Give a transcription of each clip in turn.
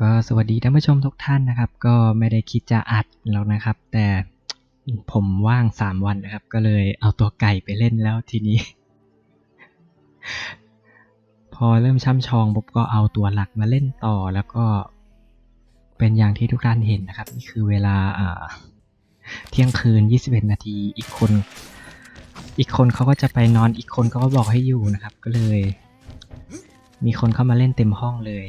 ก็สวัสดีท่านผู้ชมทุกท่านนะครับ ก็ไม่ได้คิดจะอัดแล้วนะครับ แต่ผมว่างสามวันนะครับ ก็เลยเอาตัวไก่ไปเล่นแล้วทีนี้ พอเริ่มช่ำชองปุ๊บก็เอาตัวหลักมาเล่นต่อแล้วก็เป็นอย่างที่ทุกท่านเห็นนะครับ นี่คือเวลาอ่าเที่ยงคืน 21 นาทีอีกคน อีกคนเขาก็จะไปนอนอีกคนเขาก็บอกให้อยู่นะครับ ก็เลย มีคนเข้ามาเล่นเต็มห้องเลย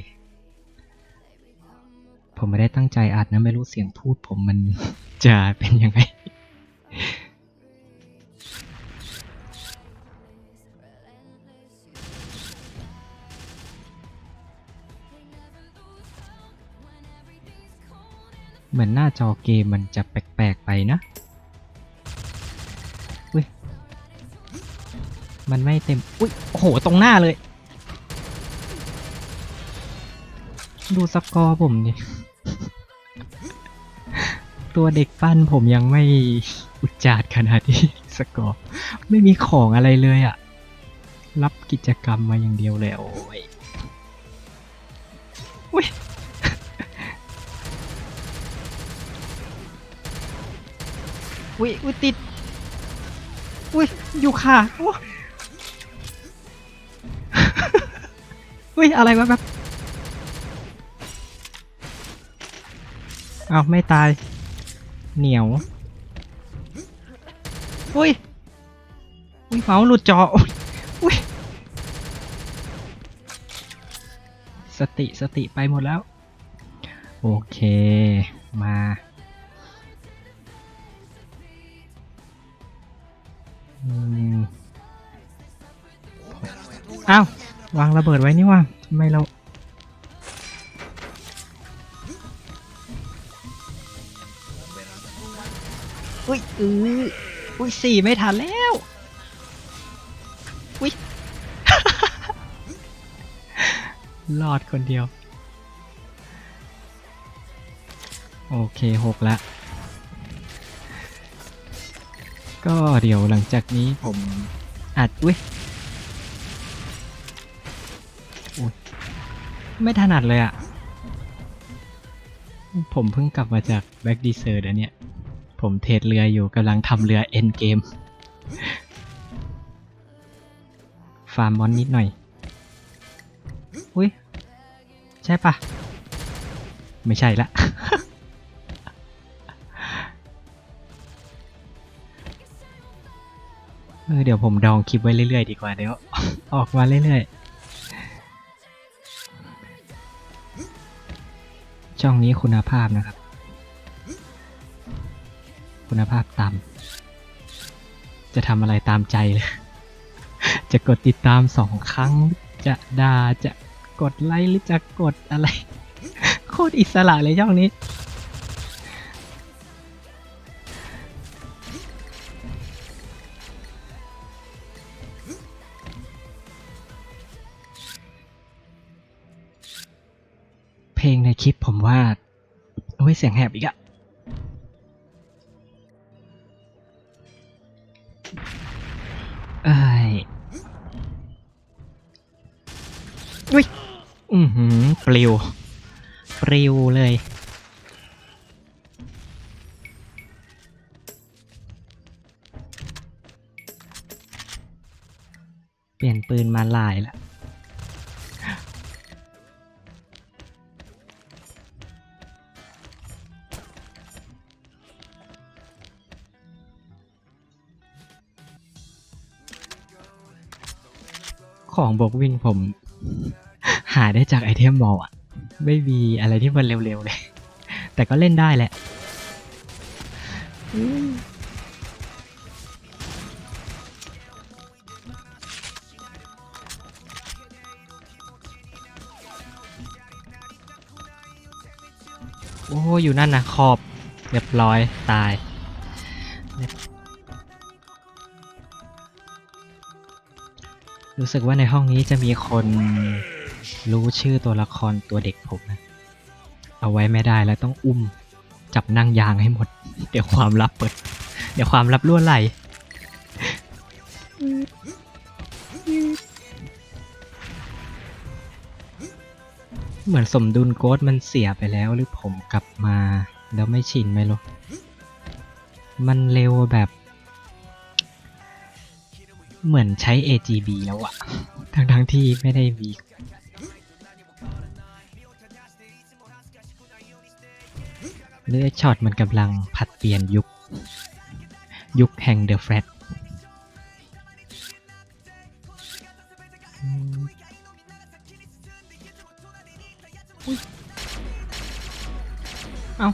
ผมไม่ได้ตั้งใจอัดนะ ไม่รู้เสียงพูดผมมันจะเป็นยังไง เหมือนหน้าจอเกมมันจะแปลกๆไปนะอุ้ย มันไม่เต็ม อุ้ยโอ้โหตรงหน้าเลย ดูสกอร์ผมนี่ ตัวเด็กปั้นผมยังไม่อุจจาดขนาดที่สกอร์ไม่มีของอะไรเลยอะรับกิจกรรมมาอย่างเดียวเลยโอ้ยอุ้ยอุ้ยอุ้ยติดอุ้ยอยู่ค่ะอ้อุ้ยอะไรวะแบบเอาไม่ตาย เหนียว อุ้ย อุ้ยเมาส์หลุดจอ อุ้ย สติสติไปหมดแล้ว โอเค มาอืมอ้าว วางระเบิดไว้นี่ว่าทำไมเรา อุ้ยอืออุ้ยสี่ไม่ทันแล้วอุ้ยรอดคนเดียว โอเคหกละ ก็เดี๋ยวหลังจากนี้ผมอัดอุ้ยอุ๊ยไม่ถนัดเลยอะ่ะ ผมเพิ่งกลับมาจากแบ็กดีเซอร์อันเนี้ย ผมเทรดเรืออยู่กำลังทำเรือเอ็นเกม ฟาร์มมอนนิดหน่อย อุ้ย ใช่ปะไม่ใช่ละเออเดี๋ยวผมดองคลิปไว้เรื่อยๆดีกว่าเดี๋ยว ออกมาเรื่อยๆ ช่องนี้คุณภาพนะครับ คุณภาพต่ำจะทำอะไรตามใจเลย จะกดติดตามสองครั้ง จะด่าจะกดไลค์หรือจะกดอะไร โคตรอิสระเลยช่องนี้ เพลงในคลิปผมว่า โอ้ยเสียงแหบอีกอะ ลิวปลิวเลย เปลี่ยนปืนมาลายละของบกวินผม หาได้จากไอเทมมอลอะไม่มีอะไรที่มันเร็วๆเลย แต่ก็เล่นได้แหละโอ้อยู่นั่นนะขอบเรียบร้อยตายรู้สึกว่าในห้องนี้จะมีคน รู้ชื่อตัวละครตัวเด็กผมนะ เอาไว้ไม่ได้แล้วต้องอุ้มจับนั่งยางให้หมด เดี๋ยวความลับเปิด เดี๋ยวความลับล่วนไหลเหมือนสมดุลโกดมันเสียไปแล้วหรือผมกลับมา แล้วไม่ชินไหมลูกมันเร็วแบบ เหมือนใช้ AGB แล้วอะทั้งทั้งๆที่ไม่ได้มี เลือช็อตมันกำลังผัดเปลี่ยนยุค ยุคแห่งเดอะแฟลตเอ้า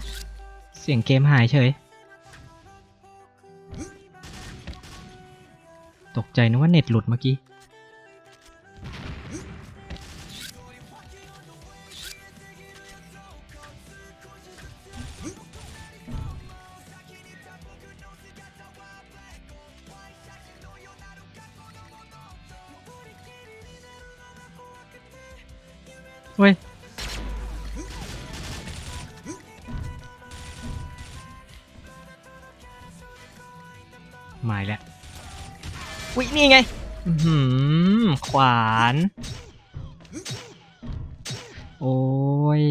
เสียงเกมหายเฉย ตกใจนึกว่าเน็ตหลุดเมื่อกี้ มายแล้วอุ๊ยนี่ไงอื้อหือขวาน โอ้ย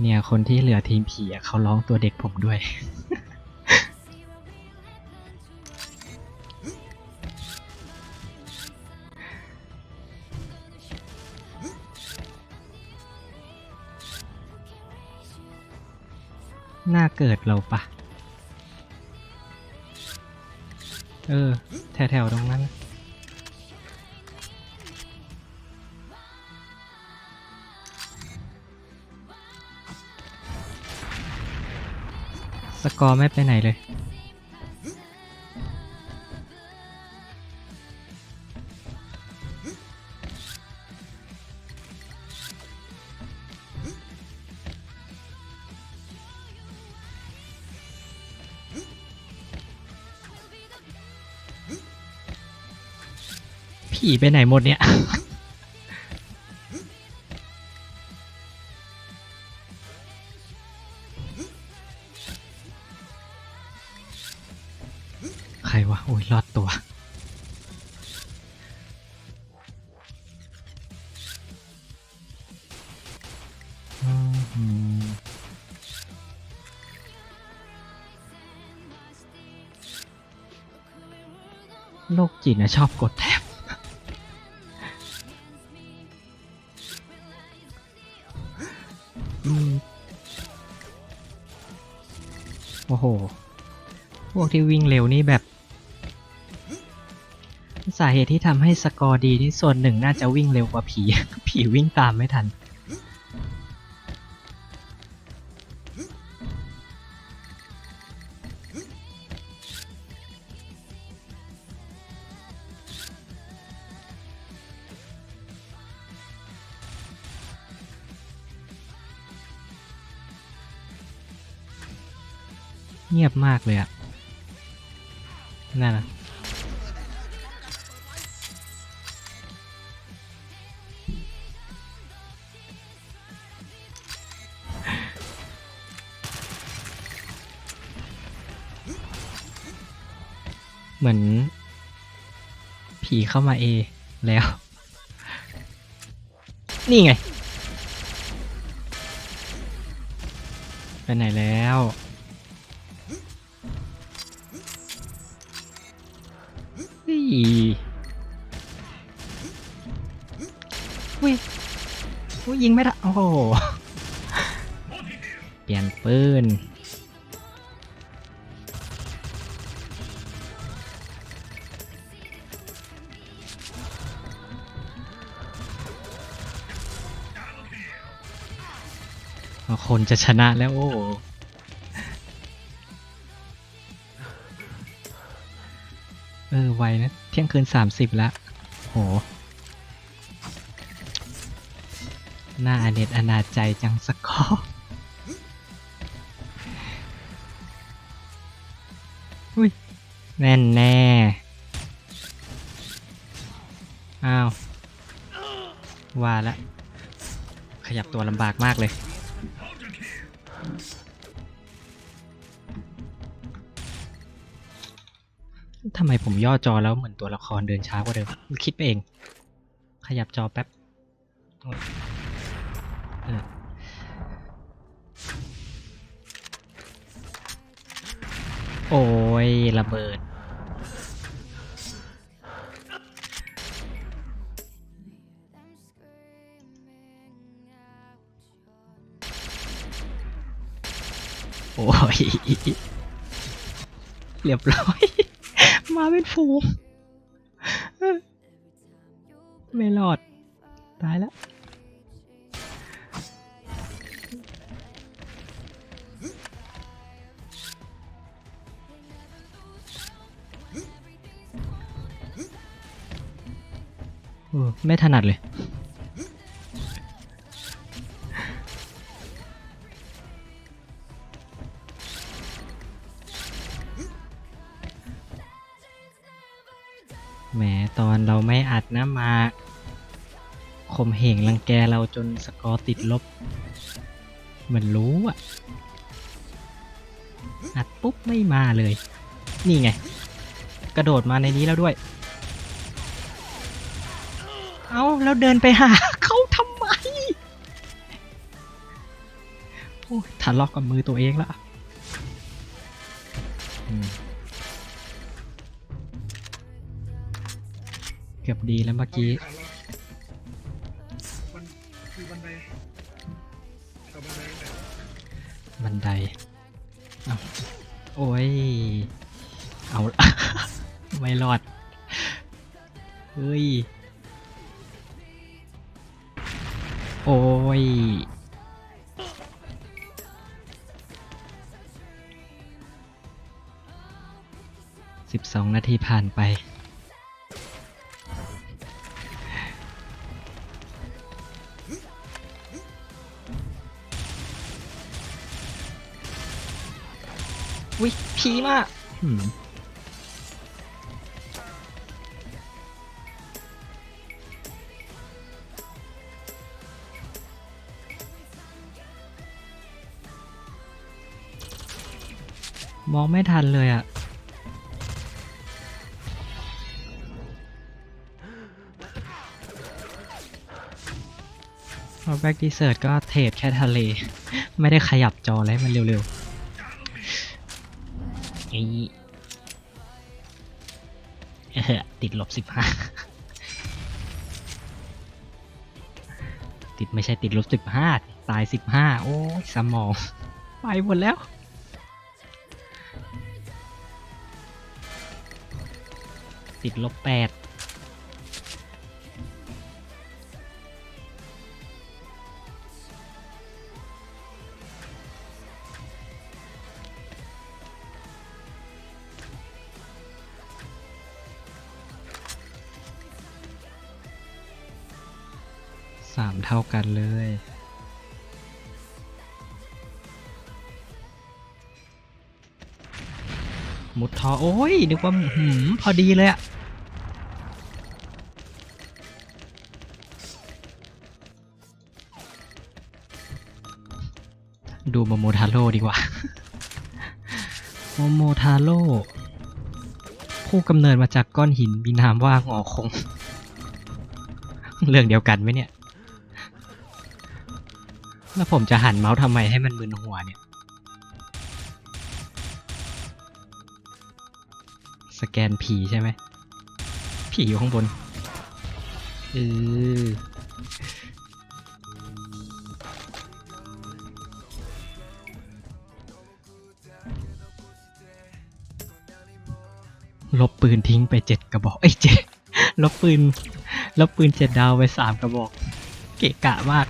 เนี่ยคนที่เหลือทีมผีอะเขาร้องตัวเด็กผมด้วย หน้าเกิดเราปะ เออ แถวๆตรงนั้น สกอร์ไม่ไปไหนเลย ผีไปไหนหมดเนี่ย ใครวะ โอ้ยรอดตัวโรคจิตนะชอบกดแท วกที่วิ่งเร็วนี่แบบ สาเหตุที่ทำให้สกอร์ดีที่ส่วนหนึ่งน่าจะวิ่งเร็วกว่าผี ผีวิ่งตามไม่ทัน เงียบมากเลยอะ นั่นนะเหมือน ผีเข้ามาเอ แล้ว นี่ไง ไปไหนแล้ว อุ้ยอุ้ยอุ้ยยิงไม่ได้โอ้โห เปลี่ยนปืนคนจะชนะแล้วโอ้ ออไวนะเที่ยงคืนสามสิบแล้วโหหน่าอเนจอนาใจจังสกออุ้ยแน่นแน่อ้าว ว่าละยับตัวลำบากมากเลย ทำไมผมย่อจอแล้วเหมือนตัวละครเดินช้ากว่าเดิมคิดไปเอง ขยับจอแป๊บโอ้ยเออโอ้ยระเบิด โอ้ย เรียบร้อย มาเป็นฝูงไม่รอด ตายแล้วไม่ถนัดเลย ตอนเราไม่อัดนะมาข่มเหงรังแกเราจนสกอร์ติดลบมันรู้อะอัดปุ๊บไม่มาเลย นี่ไง กระโดดมาในนี้แล้วด้วย เอาแล้วเดินไปหาเขาทำไม โอ้ยทะเลาะกับมือตัวเองละ กือบดีแล้วเมื่อกี้มันคือบันไดเอาบันไดแบบบันไดเอาโอ้ย เอา ไม่รอด เฮ้ย โอ้ยสิบสองนาทีผ่านไป วิผีมากหืมมองไม่ทันเลยอะ่ะ พอแบ็กดีเซิร์ตก็เทรดแค่ทะเล ไม่ได้ขยับจอเลยมันเร็วๆ ไอ้เออติดลบสิบห้าติดไม่ใช่ติดลบสิบห้าตายสิบห้าโอ้ยสมอง ไปหมดแล้วติดลบแปด สามเท่ากันเลย มุดทอโอ้ย นึกว่าหืมพอดีเลยอะดูโมโมทาโร่ดีกว่า โมโมทาโร่ผู้กำเนิดมาจากก้อนหินมีนามว่าหงอคง เรื่องเดียวกันไหมเนี่ย แล้วผมจะหันเมาส์ทำไมให้มันมึนหัวเนี่ย สแกนผีใช่ไหม ผีอยู่ข้างบนเออลบปืนทิ้งไปเจ็ดกระบอก เอ้ยเจ็ดลบปืน ลบปืนเจ็ดดาวไปสามกระบอก เกะกะมาก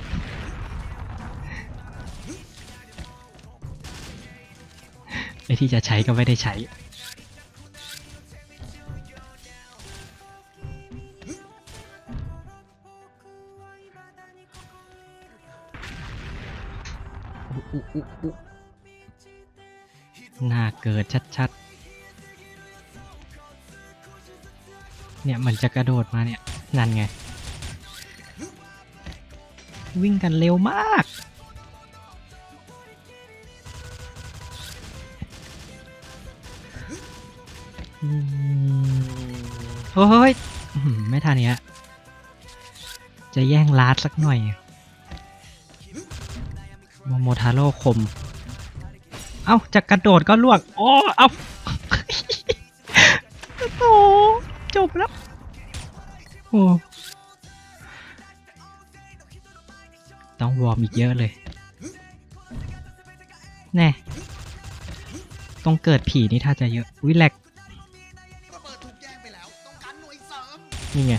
ไอที่จะใช้ก็ไม่ได้ใช้ หน้าเกิดชัดๆ เนี่ยมันจะกระโดดมาเนี่ย นั่นไง วิ่งกันเร็วมาก เฮ้ยไม่ทันเนี้ย จะแย่งลาดสักหน่อย โมโมทาโร่คม เอ้าจะกระโดดก็ลวก โอ้ เอ้าโอ้จบแล้ว โอ้ต้องวอร์มอีกเยอะเลย แน่ ต้องเกิดผีนี่ถ้าจะเยอะวิแลก นี่ไง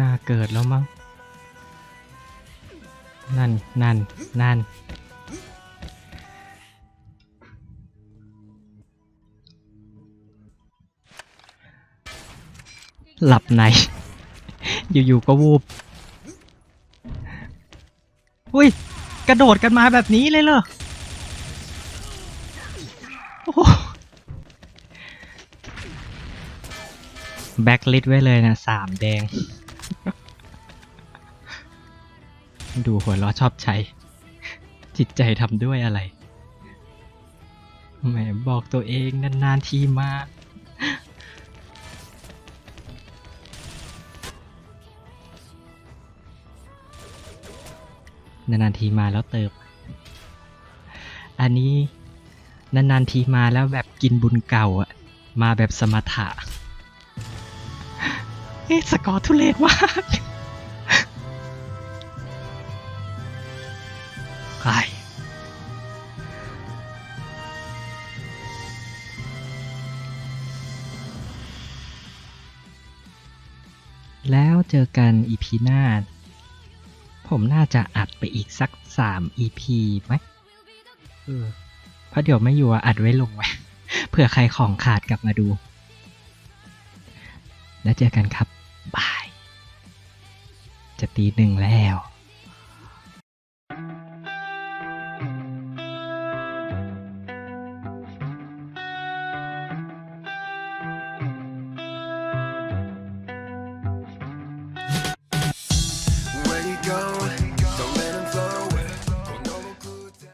น่าเกิดแล้วมั้ง นั่น นั่น นั่น หลับในอยู่ๆก็วูบ อุ้ย กระโดดกันมาแบบนี้เลยเหรอ โอ้แบ็คลิสไว้เลยนะสามแดง ดูหัวล้อชอบใช้ จิตใจทำด้วยอะไรแหมบอกตัวเองนานๆทีมานานๆทีมาแล้วเติมอันนี้นานๆทีมาแล้วแบบกินบุญเก่าอะมาแบบสมถะ เอ๊ะสกอร์ทุเรศมาก เจอกันอีพีหน้า ผมน่าจะอัดไปอีกสักสามอีพีไหมเออเพราะเดี๋ยวไม่อยู่อะอัดไว้ลงไว้เผื่อใครของขาดกลับมาดู แล้วเจอกันครับบาย จะตีหนึ่งแล้ว